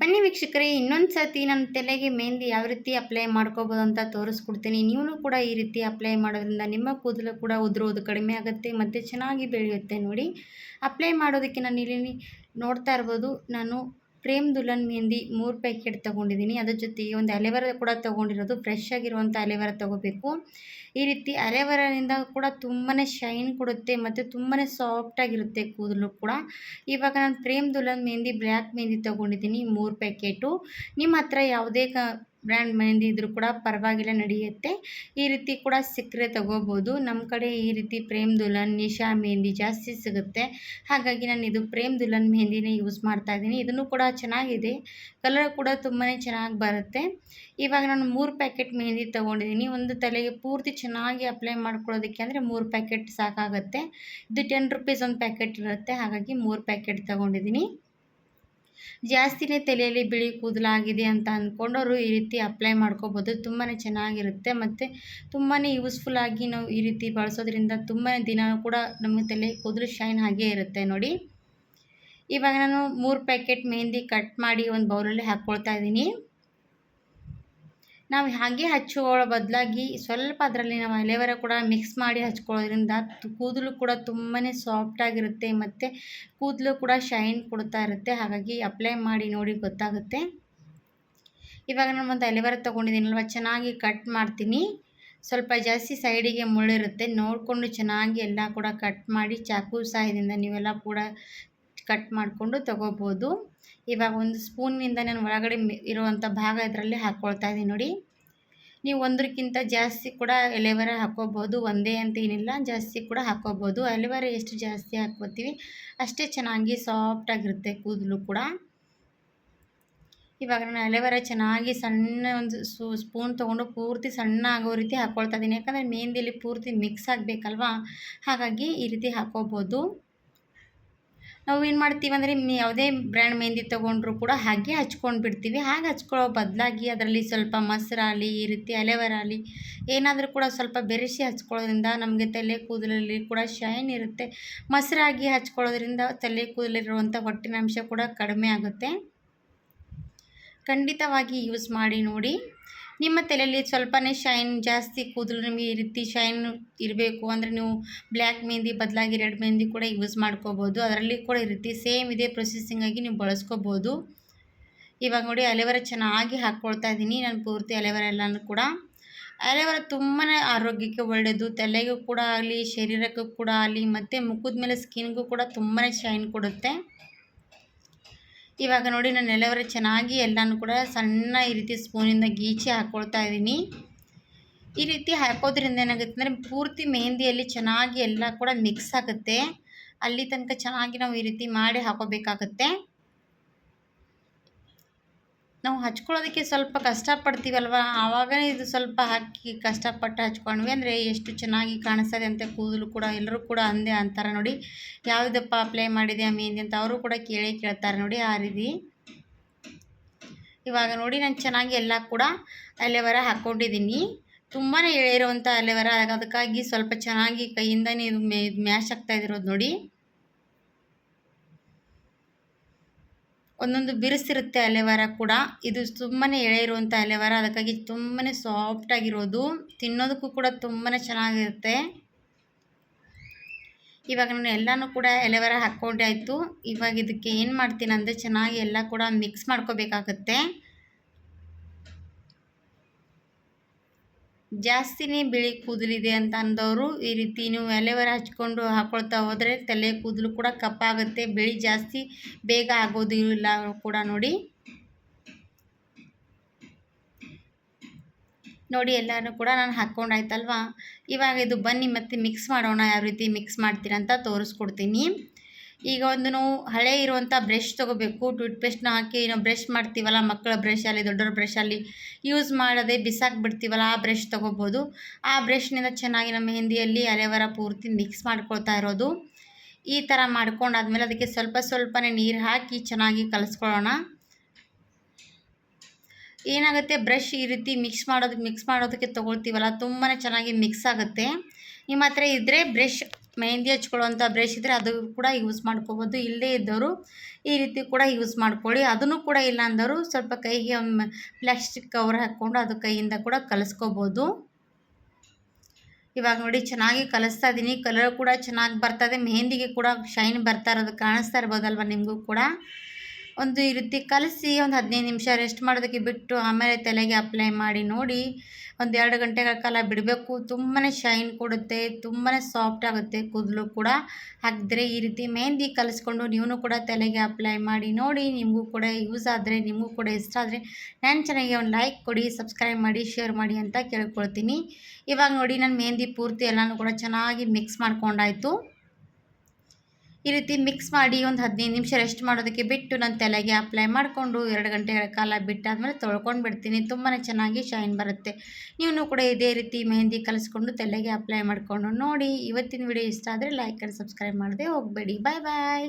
ಬನ್ನಿ ವೀಕ್ಷಕರೇ, ಇನ್ನೊಂದು ಸರ್ತಿ ನನ್ನ ತಲೆಗೆ ಮೆಹಂದಿ ಯಾವ ರೀತಿ ಅಪ್ಲೈ ಮಾಡ್ಕೋಬೋದು ಅಂತ ತೋರಿಸ್ಕೊಡ್ತೀನಿ. ನೀವು ಕೂಡ ಈ ರೀತಿ ಅಪ್ಲೈ ಮಾಡೋದ್ರಿಂದ ನಿಮ್ಮ ಕೂದಲು ಕೂಡ ಉದುರೋದು ಕಡಿಮೆ ಆಗುತ್ತೆ ಮತ್ತು ಚೆನ್ನಾಗಿ ಬೆಳೆಯುತ್ತೆ ನೋಡಿ. ಅಪ್ಲೈ ಮಾಡೋದಕ್ಕೆ ನಾನು ಇಲ್ಲಿ ನೋಡ್ತಾ ಇರ್ಬೋದು, ನಾನು ಪ್ರೇಮ್ ದುಲನ್ ಮೆಹಂದಿ ಮೂರು ಪ್ಯಾಕೆಟ್ ತೊಗೊಂಡಿದ್ದೀನಿ. ಅದ್ರ ಜೊತೆಗೆ ಒಂದು ಅಲೆವರ ಕೂಡ ತೊಗೊಂಡಿರೋದು. ಫ್ರೆಶ್ ಆಗಿರುವಂಥ ಅಲೆವರ ತೊಗೋಬೇಕು. ಈ ರೀತಿ ಅಲೆವರದಿಂದ ಕೂಡ ತುಂಬಾ ಶೈನ್ ಕೊಡುತ್ತೆ ಮತ್ತು ತುಂಬಾ ಸಾಫ್ಟಾಗಿರುತ್ತೆ ಕೂದಲು ಕೂಡ. ಇವಾಗ ನಾನು ಪ್ರೇಮ್ ದುಲನ್ ಮೆಹಂದಿ ಬ್ಲ್ಯಾಕ್ ಮೆಹಂದಿ ತೊಗೊಂಡಿದ್ದೀನಿ, ಮೂರು ಪ್ಯಾಕೆಟು ನಿಮ್ಮ ಹತ್ರ ಯಾವುದೇ ಕ ಬ್ರ್ಯಾಂಡ್ ಮೆಹಂದಿ ಇದ್ರೂ ಕೂಡ ಪರವಾಗಿಲ್ಲ, ನಡೆಯುತ್ತೆ. ಈ ರೀತಿ ಕೂಡ ಸಿಕ್ಕರೆ ತಗೋಬೋದು. ನಮ್ಮ ಕಡೆ ಈ ರೀತಿ ಪ್ರೇಮ್ ದುಲನ್ ನಿಶಾ ಮೆಹಂದಿ ಜಾಸ್ತಿ ಸಿಗುತ್ತೆ. ಹಾಗಾಗಿ ನಾನು ಇದು ಪ್ರೇಮ್ ದುಲನ್ ಮೆಹಂದಿನೇ ಯೂಸ್ ಮಾಡ್ತಾ ಇದ್ದೀನಿ. ಇದನ್ನು ಕೂಡ ಚೆನ್ನಾಗಿದೆ. ಕಲರ್ ಕೂಡ ತುಂಬಾ ಚೆನ್ನಾಗಿ ಬರುತ್ತೆ. ಇವಾಗ ನಾನು ಮೂರು ಪ್ಯಾಕೆಟ್ ಮೆಹಂದಿ ತೊಗೊಂಡಿದ್ದೀನಿ. ಒಂದು ತಲೆಗೆ ಪೂರ್ತಿ ಚೆನ್ನಾಗಿ ಅಪ್ಲೈ ಮಾಡ್ಕೊಳ್ಳೋದಕ್ಕೆ ಅಂದರೆ ಮೂರು ಪ್ಯಾಕೆಟ್ ಸಾಕಾಗುತ್ತೆ. ಇದು ಟೆನ್ ರುಪೀಸ್ ಒಂದು ಪ್ಯಾಕೆಟ್ ಇರುತ್ತೆ. ಹಾಗಾಗಿ ಮೂರು ಪ್ಯಾಕೆಟ್ ತೊಗೊಂಡಿದ್ದೀನಿ. ಜಾಸ್ತಿನೇ ತಲೆಯಲ್ಲಿ ಬಿಳಿ ಕೂದಲಾಗಿದೆ ಅಂತ ಅಂದ್ಕೊಂಡವರು ಈ ರೀತಿ ಅಪ್ಲೈ ಮಾಡ್ಕೋಬೋದು. ತುಂಬಾ ಚೆನ್ನಾಗಿರುತ್ತೆ ಮತ್ತು ತುಂಬಾ ಯೂಸ್ಫುಲ್ಲಾಗಿ ನಾವು ಈ ರೀತಿ ಬಳಸೋದ್ರಿಂದ ತುಂಬಾ ದಿನ ಕೂಡ ನಮ್ಮ ತಲೆ ಕೂದಲು ಶೈನ್ ಹಾಗೇ ಇರುತ್ತೆ ನೋಡಿ. ಇವಾಗ ನಾನು ಮೂರು ಪ್ಯಾಕೆಟ್ ಮೆಹಂದಿ ಕಟ್ ಮಾಡಿ ಒಂದು ಬೌಲಲ್ಲಿ ಹಾಕ್ಕೊಳ್ತಾ ಇದ್ದೀನಿ. ನಾವು ಹಾಗೆ ಹಚ್ಚುವ ಬದಲಾಗಿ ಸ್ವಲ್ಪ ಅದರಲ್ಲಿ ನಾವು ಎಲೆವರ ಕೂಡ ಮಿಕ್ಸ್ ಮಾಡಿ ಹಚ್ಕೊಳ್ಳೋದ್ರಿಂದ ಕೂದಲು ಕೂಡ ತುಂಬಾ ಸಾಫ್ಟಾಗಿರುತ್ತೆ ಮತ್ತು ಕೂದಲು ಕೂಡ ಶೈನ್ ಕೊಡ್ತಾ ಇರುತ್ತೆ. ಹಾಗಾಗಿ ಅಪ್ಲೈ ಮಾಡಿ ನೋಡಿ ಗೊತ್ತಾಗುತ್ತೆ. ಇವಾಗ ನಾನು ಒಂದು ಅಲೆವೆರ ತೊಗೊಂಡಿದ್ದೀನಲ್ವ? ಚೆನ್ನಾಗಿ ಕಟ್ ಮಾಡ್ತೀನಿ. ಸ್ವಲ್ಪ ಜಾಸ್ತಿ ಸೈಡಿಗೆ ಮುಳ್ಳಿರುತ್ತೆ. ನೋಡಿಕೊಂಡು ಚೆನ್ನಾಗಿ ಎಲ್ಲ ಕೂಡ ಕಟ್ ಮಾಡಿ ಚಾಕು ಸಹಾಯದಿಂದ ನೀವೆಲ್ಲ ಕೂಡ ಕಟ್ ಮಾಡಿಕೊಂಡು ತಗೋಬೋದು. ಇವಾಗ ಒಂದು ಸ್ಪೂನ್ನಿಂದ ನಾನು ಒಳಗಡೆ ಇರುವಂಥ ಭಾಗ ಇದರಲ್ಲಿ ಹಾಕ್ಕೊಳ್ತಾ ಇದ್ದೀನಿ ನೋಡಿ. ನೀವು ಒಂದಕ್ಕಿಂತ ಜಾಸ್ತಿ ಕೂಡ ಎಲೆವರ ಹಾಕ್ಕೋಬೋದು ಒಂದೇ ಅಂತ ಏನಿಲ್ಲ, ಜಾಸ್ತಿ ಕೂಡ ಹಾಕ್ಕೋಬೋದು ಎಲೆವರ ಎಷ್ಟು ಜಾಸ್ತಿ ಹಾಕ್ಕೋತೀವಿ, ಅಷ್ಟೇ ಚೆನ್ನಾಗಿ ಸಾಫ್ಟಾಗಿರುತ್ತೆ ಕೂದಲು ಕೂಡ. ಇವಾಗ ನಾನು ಎಲೆವರ ಚೆನ್ನಾಗಿ ಸಣ್ಣ ಒಂದು ಸೂ ಸ್ಪೂನ್ ತೊಗೊಂಡು ಪೂರ್ತಿ ಸಣ್ಣ ಆಗೋ ರೀತಿ ಹಾಕ್ಕೊಳ್ತಾ ಇದ್ದೀನಿ ಯಾಕಂದರೆ ಮೆಹಂದಿಯಲ್ಲಿ ಪೂರ್ತಿ ಮಿಕ್ಸ್ ಆಗಬೇಕಲ್ವಾ? ಹಾಗಾಗಿ ಈ ರೀತಿ ಹಾಕ್ಕೋಬೋದು ನಾವು ಏನು ಮಾಡ್ತೀವಿ ಅಂದರೆ ಯಾವುದೇ ಬ್ರ್ಯಾಂಡ್ ಮೆಹಂದಿ ತೊಗೊಂಡ್ರೂ ಕೂಡ ಹಾಗೆ ಹಚ್ಕೊಂಡು ಬಿಡ್ತೀವಿ. ಹಾಗೆ ಹಚ್ಕೊಳ್ಳೋ ಬದಲಾಗಿ ಅದರಲ್ಲಿ ಸ್ವಲ್ಪ ಮೊಸರಾಗಲಿ ಈ ರೀತಿ ಅಲೆವರಾಗಲಿ ಏನಾದರೂ ಕೂಡ ಸ್ವಲ್ಪ ಬೆರೆಸಿ ಹಚ್ಕೊಳ್ಳೋದ್ರಿಂದ ನಮಗೆ ತಲೆ ಕೂದಲಲ್ಲಿ ಕೂಡ ಶೈನ್ ಇರುತ್ತೆ. ಮೊಸರಾಗಿ ಹಚ್ಕೊಳ್ಳೋದ್ರಿಂದ ತಲೆ ಕೂದಲಿರುವಂಥ ಹೊಟ್ಟಿನಾಂಶ ಕೂಡ ಕಡಿಮೆ ಆಗುತ್ತೆ. ಖಂಡಿತವಾಗಿ ಯೂಸ್ ಮಾಡಿ ನೋಡಿ. ನಿಮ್ಮ ತಲೆಯಲ್ಲಿ ಸ್ವಲ್ಪನೇ ಶೈನ್ ಜಾಸ್ತಿ ಕೂದಲು ನಿಮಗೆ ಈ ರೀತಿ ಶೈನ್ ಇರಬೇಕು ಅಂದರೆ ನೀವು ಬ್ಲ್ಯಾಕ್ ಮೆಹಂದಿ, ಬದಲಾಗಿ ರೆಡ್ ಮೆಹಂದಿ ಕೂಡ ಯೂಸ್ ಮಾಡ್ಕೋಬೋದು. ಅದರಲ್ಲಿ ಕೂಡ ಈ ರೀತಿ ಸೇಮ್ ಇದೇ ಪ್ರೊಸೆಸಿಂಗಾಗಿ ನೀವು ಬಳಸ್ಕೋಬೋದು. ಇವಾಗ ನೋಡಿ ಅಲೆವರ ಚೆನ್ನಾಗಿ ಹಾಕ್ಕೊಳ್ತಾ ಇದ್ದೀನಿ. ನಾನು ಪೂರ್ತಿ ಅಲೆವರ ಎಲ್ಲನೂ ಕೂಡ. ಅಲೆವರ ತುಂಬಾ ಆರೋಗ್ಯಕ್ಕೆ ಒಳ್ಳೆಯದು. ತಲೆಗೂ ಕೂಡ ಆಗಲಿ, ಶರೀರಕ್ಕೂ ಕೂಡ ಆಗಲಿ, ಮತ್ತು ಮುಖದ ಮೇಲೆ ಸ್ಕಿನ್ಗೂ ಕೂಡ ತುಂಬಾ ಶೈನ್ ಕೊಡುತ್ತೆ. ಇವಾಗ ನೋಡಿ ನಾನು ಎಲೆವರೆ ಚೆನ್ನಾಗಿ ಎಲ್ಲನೂ ಕೂಡ ಸಣ್ಣ ಈ ರೀತಿ ಸ್ಪೂನಿಂದ ಗೀಚಿ ಹಾಕ್ಕೊಳ್ತಾ ಇದ್ದೀನಿ. ಈ ರೀತಿ ಹಾಕೋದ್ರಿಂದ ಏನಾಗುತ್ತೆ ಅಂದರೆ ಪೂರ್ತಿ ಮೆಹಂದಿಯಲ್ಲಿ ಚೆನ್ನಾಗಿ ಎಲ್ಲ ಕೂಡ ಮಿಕ್ಸ್ ಆಗುತ್ತೆ. ಅಲ್ಲಿ ತನಕ ಚೆನ್ನಾಗಿ ನಾವು ಈ ರೀತಿ ಮಾಡಿ ಹಾಕೋಬೇಕಾಗತ್ತೆ. ನಾವು ಹಚ್ಕೊಳ್ಳೋದಕ್ಕೆ ಸ್ವಲ್ಪ ಕಷ್ಟಪಡ್ತೀವಲ್ವ? ಆವಾಗ ಇದು ಸ್ವಲ್ಪ ಹಾಕಿ ಕಷ್ಟಪಟ್ಟು ಹಚ್ಕೊಂಡ್ವಿ ಅಂದರೆ ಎಷ್ಟು ಚೆನ್ನಾಗಿ ಕಾಣಿಸ್ತದೆ ಅಂತ ಕೂದಲು ಕೂಡ, ಎಲ್ಲರೂ ಕೂಡ ಅಂದೆ ಅಂತಾರೆ ನೋಡಿ. ಯಾವುದಪ್ಪ ಅಪ್ಲೈ ಮಾಡಿದೆ ಮೆಹಂದಿ ಅಂತ ಅವರು ಕೂಡ ಕೇಳೇ ಕೇಳ್ತಾರೆ ನೋಡಿ ಆ ರೀತಿ. ಇವಾಗ ನೋಡಿ ನಾನು ಚೆನ್ನಾಗಿ ಎಲ್ಲ ಕೂಡ ಅಲೆವರ ಹಾಕ್ಕೊಂಡಿದ್ದೀನಿ ತುಂಬಾ ಎಳೆಯಿರುವಂಥ ಅಲೆವರ, ಅದಕ್ಕಾಗಿ ಸ್ವಲ್ಪ ಚೆನ್ನಾಗಿ ಕೈಯಿಂದನೇ ಇದು ಮ್ಯಾಶ್ ಆಗ್ತಾ ಇದಿರೋದು ನೋಡಿ. ಒಂದೊಂದು ಬಿರುಸಿರುತ್ತೆ ಅಲೆವಾರ ಕೂಡ. ಇದು ತುಂಬಾ ಎಳೆ ಇರುವಂಥ ಅಲೆವಾರ. ಅದಕ್ಕಾಗಿ ತುಂಬಾ ಸಾಫ್ಟಾಗಿರೋದು ತಿನ್ನೋದಕ್ಕೂ ಕೂಡ ತುಂಬಾ ಚೆನ್ನಾಗಿರುತ್ತೆ. ಇವಾಗ ನಾನು ಎಲ್ಲನೂ ಕೂಡ ಎಲೆವರ ಹಾಕ್ಕೊಂಡಾಯಿತು ಇವಾಗ ಇದಕ್ಕೆ ಏನು ಮಾಡ್ತೀನಿ ಅಂದರೆ ಚೆನ್ನಾಗಿ ಎಲ್ಲ ಕೂಡ ಮಿಕ್ಸ್ ಮಾಡ್ಕೋಬೇಕಾಗತ್ತೆ. ಜಾಸ್ತಿನೇ ಬಿಳಿ ಕೂದಲಿದೆ ಅಂತ ಅಂದವರು ಈ ರೀತಿ ನೀವು ಎಲೆವರ ಹಚ್ಕೊಂಡು ಹಾಕೊಳ್ತಾ ಹೋದರೆ ತಲೆ ಕೂದಲು ಕೂಡ ಕಪ್ಪಾಗುತ್ತೆ. ಬಿಳಿ ಜಾಸ್ತಿ ಬೇಗ ಆಗೋದು ಇಲ್ಲ ಕೂಡ ನೋಡಿ. ನೋಡಿ ಎಲ್ಲರೂ ಕೂಡ ನಾನು ಹಾಕ್ಕೊಂಡಾಯ್ತಲ್ವಾ? ಇವಾಗ ಇದು ಬನ್ನಿ ಮತ್ತು ಮಿಕ್ಸ್ ಮಾಡೋಣ. ಯಾವ ರೀತಿ ಮಿಕ್ಸ್ ಮಾಡ್ತೀರಾ ಅಂತ ತೋರಿಸ್ಕೊಡ್ತೀನಿ. ಈಗ ಒಂದು ನಾವು ಹಳೆ ಇರುವಂಥ ಬ್ರಷ್ ತೊಗೋಬೇಕು, ಟೂತ್ಪೇಸ್ಟ್ನ ಹಾಕಿ ನಾವು ಬ್ರಷ್ ಮಾಡ್ತೀವಲ್ಲ, ಮಕ್ಕಳ ಬ್ರಷಲ್ಲಿ ದೊಡ್ಡವ್ರ ಬ್ರಷಲ್ಲಿ ಯೂಸ್ ಮಾಡದೆ ಬಿಸಾಕಿ ಬಿಡ್ತೀವಲ್ಲ ಆ ಬ್ರಷ್ ತೊಗೋಬೋದು. ಆ ಬ್ರಷ್ನಿಂದ ಚೆನ್ನಾಗಿ ನಮ್ಮ ಹಿಂದಿಯಲ್ಲಿ ಅಲೆವರ ಪೂರ್ತಿ ಮಿಕ್ಸ್ ಮಾಡ್ಕೊಳ್ತಾ ಇರೋದು. ಈ ಥರ ಮಾಡ್ಕೊಂಡಾದ್ಮೇಲೆ ಅದಕ್ಕೆ ಸ್ವಲ್ಪ ಸ್ವಲ್ಪನೇ ನೀರು ಹಾಕಿ ಚೆನ್ನಾಗಿ ಕಲಿಸ್ಕೊಳ್ಳೋಣ. ಏನಾಗುತ್ತೆ, ಬ್ರಷ್ ಈ ರೀತಿ ಮಿಕ್ಸ್ ಮಾಡೋದಕ್ಕೆ ಮಿಕ್ಸ್ ಮಾಡೋದಕ್ಕೆ ತೊಗೊಳ್ತೀವಲ್ಲ ತುಂಬಾ ಚೆನ್ನಾಗಿ ಮಿಕ್ಸ್ ಆಗುತ್ತೆ. ನಿಮ್ಮ ಹತ್ರ ಇದ್ದರೆ ಬ್ರಷ್ ಮೆಹಂದಿ ಹಚ್ಕೊಳ್ಳುವಂಥ ಬ್ರಷ್ ಇದ್ದರೆ ಅದು ಕೂಡ ಯೂಸ್ ಮಾಡ್ಕೋಬೋದು. ಇಲ್ಲದೇ ಇದ್ದವರು ಈ ರೀತಿ ಕೂಡ ಯೂಸ್ ಮಾಡ್ಕೊಳ್ಳಿ. ಅದನ್ನು ಕೂಡ ಇಲ್ಲ ಅಂದವರು ಸ್ವಲ್ಪ ಕೈಗೆ ಪ್ಲಾಸ್ಟಿಕ್ ಕವರ್ ಹಾಕ್ಕೊಂಡು ಅದು ಕೈಯಿಂದ ಕೂಡ ಕಲಿಸ್ಕೋಬೋದು. ಇವಾಗ ನೋಡಿ ಚೆನ್ನಾಗಿ ಕಲಿಸ್ತಾ ಇದ್ದೀನಿ ಕಲರ್ ಕೂಡ ಚೆನ್ನಾಗಿ ಬರ್ತದೆ ಮೆಹಂದಿಗೆ ಕೂಡ ಶೈನ್ ಬರ್ತಾ ಇರೋದು ಕಾಣಿಸ್ತಾ ಇರ್ಬೋದಲ್ವ ನಿಮಗೂ ಕೂಡ? ಒಂದು ಈ ರೀತಿ ಕಲಸಿ ಒಂದು ಹದಿನೈದು ನಿಮಿಷ ರೆಸ್ಟ್ ಮಾಡೋದಕ್ಕೆ ಬಿಟ್ಟು ಆಮೇಲೆ ತಲೆಗೆ ಅಪ್ಲೈ ಮಾಡಿ ನೋಡಿ, ಒಂದು ಎರಡು ಗಂಟೆಗಳ ಕಾಲ ಬಿಡಬೇಕು. ತುಂಬಾ ಶೈನ್ ಕೊಡುತ್ತೆ ತುಂಬಾ ಸಾಫ್ಟ್ ಆಗುತ್ತೆ ಕೂದಲು ಕೂಡ. ಹಾಕಿದ್ರೆ ಈ ರೀತಿ ಮೆಹಂದಿ ಕಲಿಸ್ಕೊಂಡು ನೀವು ಕೂಡ ತಲೆಗೆ ಅಪ್ಲೈ ಮಾಡಿ ನೋಡಿ, ನಿಮಗೂ ಕೂಡ ಯೂಸ್ ಆದರೆ, ನಿಮಗೂ ಕೂಡ ಇಷ್ಟ ಆದರೆ ನಾನು ಚೆನ್ನಾಗಿ ಒಂದು ಲೈಕ್ ಕೊಡಿ ಸಬ್ಸ್ಕ್ರೈಬ್ ಮಾಡಿ ಶೇರ್ ಮಾಡಿ ಅಂತ ಕೇಳ್ಕೊಳ್ತೀನಿ. ಇವಾಗ ನೋಡಿ ನಾನು ಮೆಹಂದಿ ಪೂರ್ತಿ ಎಲ್ಲನೂ ಕೂಡ ಚೆನ್ನಾಗಿ ಮಿಕ್ಸ್ ಮಾಡ್ಕೊಂಡಾಯಿತು. ಈ ರೀತಿ ಮಿಕ್ಸ್ ಮಾಡಿ ಒಂದು ಹದಿನೈದು ನಿಮಿಷ ರೆಸ್ಟ್ ಮಾಡೋದಕ್ಕೆ ಬಿಟ್ಟು ನಾನು ತಲೆಗೆ ಅಪ್ಲೈ ಮಾಡಿಕೊಂಡು ಎರಡು ಗಂಟೆಗಳ ಕಾಲ ಬಿಟ್ಟಾದಮೇಲೆ ತೊಳ್ಕೊಂಡು ಬಿಡ್ತೀನಿ. ತುಂಬಾ ಚೆನ್ನಾಗಿ ಶೈನ್ ಬರುತ್ತೆ. ನೀವು ಕೂಡ ಇದೇ ರೀತಿ ಮೆಹಂದಿ ಕಲಿಸ್ಕೊಂಡು ತಲೆಗೆ ಅಪ್ಲೈ ಮಾಡಿಕೊಂಡು ನೋಡಿ. ಇವತ್ತಿನ ವಿಡಿಯೋ ಇಷ್ಟ ಆದರೆ ಲೈಕ್ ಆ್ಯಂಡ್ ಸಬ್ಸ್ಕ್ರೈಬ್ ಮಾಡದೆ ಹೋಗಬೇಡಿ. ಬಾಯ್ ಬಾಯ್